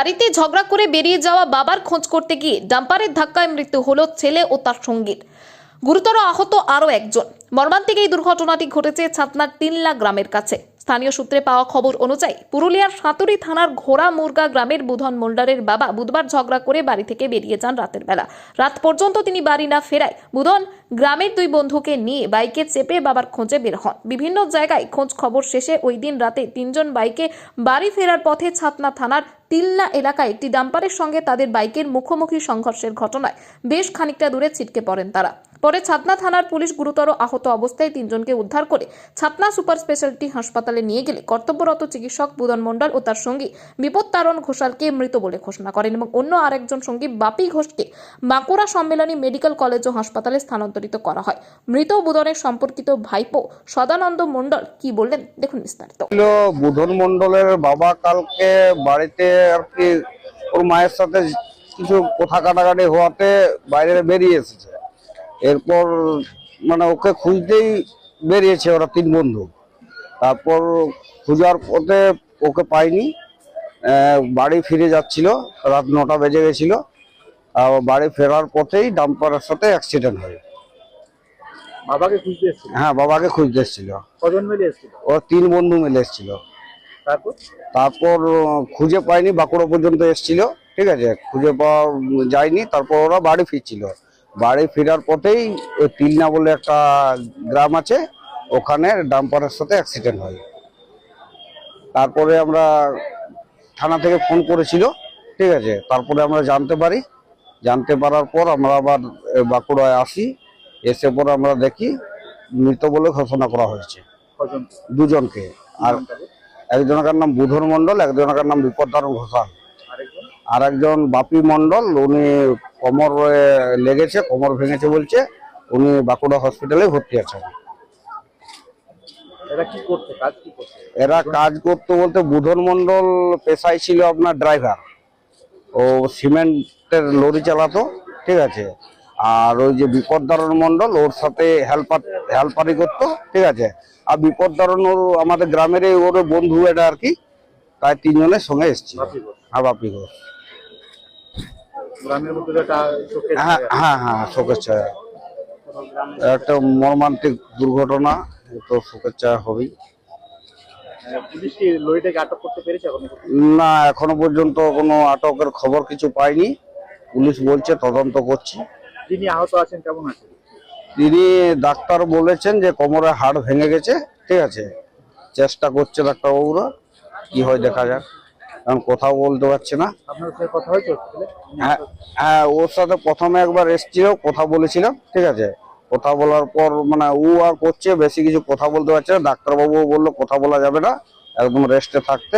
বাড়িতে ঝগড়া করে বেরিয়ে যাওয়া বাবার খোঁজ করতে গিয়ে ডাম্পারের ধাক্কায় মৃত্যু হলো ছেলে ও তার সঙ্গীর। গুরুতর আহত আরও একজন। মর্মান্তিক এই দুর্ঘটনাটি ঘটেছে ছাতনার তিনলা গ্রামের কাছে। স্থানীয় সূত্রে পাওয়া খবর অনুযায়ী পুরুলিয়ার সাতুরি থানার ঘোড়া মুরগা গ্রামের বুধন মোল্ডারের বাবা বুধবার ঝগড়া করে বাড়ি থেকে বেরিয়ে যান রাতের বেলা। রাত পর্যন্ত তিনি বাড়ি না ফেরায় বুধন গ্রামের দুই বন্ধুকে নিয়ে বাইকে চেপে বাবার খোঁজে বের হন। বিভিন্ন জায়গায় খোঁজ খবর শেষে ওই দিন রাতে তিনজন বাইকে বাড়ি ফেরার পথে ছাতনা থানার তিল্লা এলাকায় একটি ডাম্পারের সঙ্গে তাদের বাইকের মুখোমুখি সংঘর্ষের ঘটনায় বেশ খানিকটা দূরে ছিটকে পড়েন তারা। পরে ছাতনা থানার পুলিশ গুরুতর আহত অবস্থায় তিনজনকে উদ্ধার করে ছাতনা সুপার স্পেশালিটি হাসপাতালে নিয়ে গেলে কর্তব্যরত চিকিৎসক বুদন মণ্ডল ও তার সঙ্গী বিপদ তারণ ঘোষালকে মৃত বলে ঘোষণা করেন এবং অন্য আরেকজন সঙ্গী বাপি ঘোষকে বাঁকুড়া সম্মেলনী মেডিকেল কলেজ ও হাসপাতালে স্থানান্তরিত করা হয়। মৃত বুদনের সম্পর্কিত ভাইপো সদানন্দ মণ্ডল কি বললেন? দেখুন বিস্তারিত। বুধন মন্ডলের বাবা কালকে বাড়িতে আর কি ওর মায়ের সাথে কিছু কথা কাটাকাটি হওয়াতে বাইরে বেরিয়ে এসেছে। এরপর মানে ওকে খুঁজতেই বেরিয়েছে ওরা তিন বন্ধু। তারপর খোঁজার পথে ওকে পাইনি। বাড়ি ফিরে যাচ্ছিল রাত নটা বেজে গেছিল। আর বাড়ি ফেরার পথেই ডাম্পারের সাথে অ্যাক্সিডেন্ট হয়। বাবাকে খুঁজতে হ্যাঁ বাবাকে খুঁজতে এসেছিল। কজন মিলে এসেছিল? ও তিন বন্ধু মিলে এসেছিল। তারপর? তারপর খুঁজে পাইনি বাঁকুড়া পর্যন্ত এসেছিল ঠিক আছে? খুঁজে পাওয়া যায়নি তারপর ওরা বাড়ি ফিরছিল। বাড়ি ফেরার পথেই ওই তিলনা বলে একটা গ্রাম আছে ওখানে ডাম্পারের সাথে অ্যাক্সিডেন্ট হয়। তারপরে আমরা থানা থেকে ফোন করেছিল ঠিক আছে? তারপরে আমরা জানতে পারি। জানতে পারার পর আমরা আবার বাঁকুড়ায় আসি এসে পর আমরা দেখি মৃত বলে ঘোষণা করা হয়েছে। দুজনকে। আর একজনকার নাম বুধন মন্ডল একজনকার নাম বিপদারণ ঘোষাল। আর একজন বাপি মন্ডল উনি কোমর লেগেছে কোমর ভেঙেছে বলছে উনি বাঁকুড়া হসপিটালে ভর্তি আছেন। এরা কাজ করতে? বলতে বুধন মন্ডল পেশায় ছিল আপনার ড্রাইভার। ও সিমেন্টের লরি চালাতো ঠিক আছে? আর ওই যে বিপদদারণ মন্ডল ওর সাথে হেল্পার হেল্পারি করতো ঠিক আছে? আর বিপদদারণ ওর আমাদের গ্রামের ওর বন্ধু এটা আর কি তাই তিনজনের সঙ্গে এসেছিল। বাপি হ্যাঁ বাপি চোখে হ্যাঁ হ্যাঁ হ্যাঁ শোকের ছায়া। একটা মর্মান্তিক দুর্ঘটনা তো শোকের ছায়া হবেই। এখন না এখনও পর্যন্ত কোনো আটকের খবর কিছু পাইনি। পুলিশ বলছে তদন্ত করছে। যিনি আহত আছেন কেমন আছেন? তিনি ডাক্তার বলেছেন যে কোমরে হাড় ভেঙে গেছে ঠিক আছে? চেষ্টা করছে ডাক্তারবাবুরা কি হয় দেখা যাক। কারণ কোথাও বলতে পারছে না। হ্যাঁ হ্যাঁ ওর সাথে প্রথমে একবার এসছিল কথা বলেছিলাম ঠিক আছে? কথা বলার পর মানে ও আর করছে বেশি কিছু কথা বলতে পারছে না। ডাক্তারবাবু বলল কথা বলা যাবে না একদম রেস্টে থাকতে।